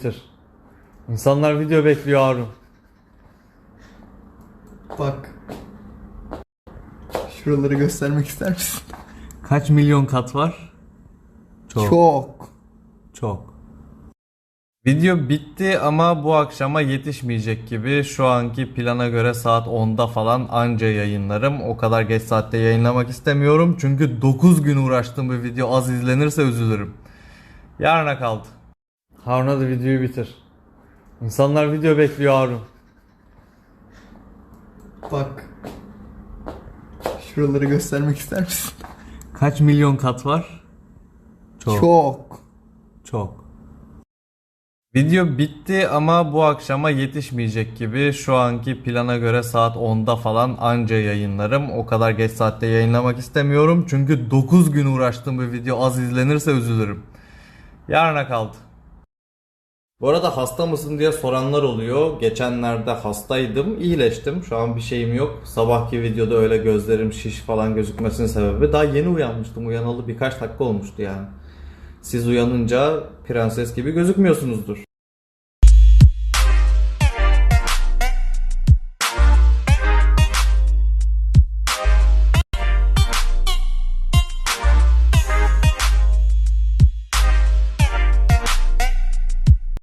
bitir. İnsanlar video bekliyor Harun. Bak. Şuraları göstermek ister misin? Kaç milyon kat var? Çok. Çok. Video bitti ama bu akşama yetişmeyecek gibi. Şu anki plana göre saat 10'da falan anca yayınlarım. O kadar geç saatte yayınlamak istemiyorum. Çünkü 9 gün uğraştığım bir video az izlenirse üzülürüm. Yarına kaldı. Harun hadi videoyu bitir. İnsanlar video bekliyor Harun. Bak. Şuraları göstermek ister misin? Kaç milyon kat var? Çok. Çok. Video bitti ama bu akşama yetişmeyecek gibi. Şu anki plana göre saat 10'da falan anca yayınlarım. O kadar geç saatte yayınlamak istemiyorum. Çünkü 9 gün uğraştığım bir video az izlenirse üzülürüm. Yarına kaldı. Bu arada hasta mısın diye soranlar oluyor. Geçenlerde hastaydım, iyileştim. Şu an bir şeyim yok. Sabahki videoda öyle gözlerim şiş falan gözükmesinin sebebi daha yeni uyanmıştım. Uyanalı birkaç dakika olmuştu yani. Siz uyanınca prenses gibi gözükmüyorsunuzdur.